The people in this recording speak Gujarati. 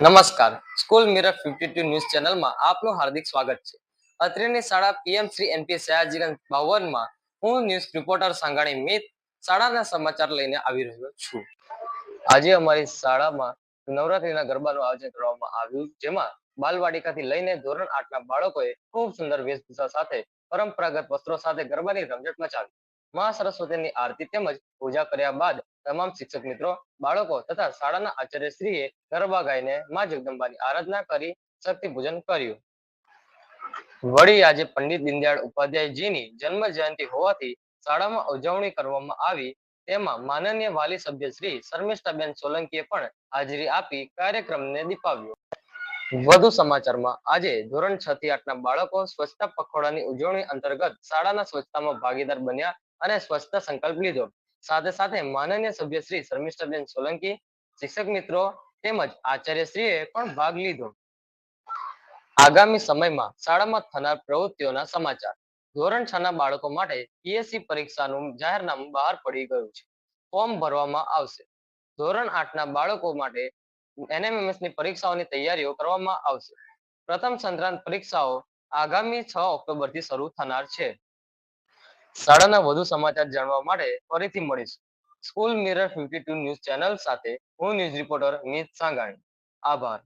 નમસ્કાર. School mirror fifty two news ચેનલમાં આપનું હાર્દિક સ્વાગત છે. અત્રેની શાળા પીએમ શ્રી એમપી સયાજીગંજ ભવનમાં હું ન્યૂઝ રિપોર્ટર સાંગાણી મિત શાળાના સમાચાર લઈને આવી રહ્યો છું. આજે અમારી શાળામાં નવરાત્રીના ગરબાનું આયોજન કરવામાં આવ્યું, જેમાં બાલવાડિકાથી લઈને ધોરણ આઠના બાળકોએ ખૂબ સુંદર વેશભૂષા સાથે પરંપરાગત વસ્ત્રો સાથે ગરબાની રમઝટ મચાવી. મા સરસ્વતીની આરતી તેમજ પૂજા કર્યા બાદ તમામ શિક્ષક મિત્રો, બાળકો તથા શાળાના આચાર્યશ્રીએ ગરબા ગાઈને માં જગદંબાની આરાધના કરી શક્તિ પૂજન કર્યું. વળી આજે પંડિત દીનદયાળ ઉપાધ્યાયજીની જન્મ જયંતિ હોવાથી શાળામાં ઉજવણી કરવામાં આવી. તેમાં માનનીય વાલી સભ્ય શ્રી શર્મિષ્ઠાબેન સોલંકીએ પણ હાજરી આપી કાર્યક્રમને દીપાવ્યો. વધુ સમાચારમાં આજે ધોરણ છ થી આઠના બાળકો સ્વચ્છતા પખવાડાની ઉજવણી અંતર્ગત શાળાના સ્વચ્છતામાં ભાગીદાર બન્યા અને સ્વચ્છતા સંકલ્પ લીધો. સાથે સાથે માનનીય સભ્ય શ્રી શર્મિષ્ઠાબેન સોલંકી, શિક્ષક મિત્રો તેમજ આચાર્યશ્રીએ પણ ભાગ લીધો. આગામી સમયમાં શાળામાં થનાર પ્રવૃત્તિઓના સમાચાર. ધોરણ છ ના બાળકો માટે પીએસસી પરીક્ષાનું જાહેરનામું બહાર પડી ગયું છે. ફોર્મ ભરવામાં આવશે. ધોરણ આઠ ના બાળકો માટે એનએમએમએસની પરીક્ષાઓની તૈયારીઓ કરવામાં આવશે. પ્રથમ સંક્રાંત પરીક્ષાઓ આગામી છ ઓક્ટોબરથી શરૂ થનાર છે. શાળાના વધુ સમાચાર જાણવા માટે ફરીથી મળીશું. School mirror fifty two news channel સાથે હું ન્યૂઝ રિપોર્ટર મિત સાંગાણી. આભાર.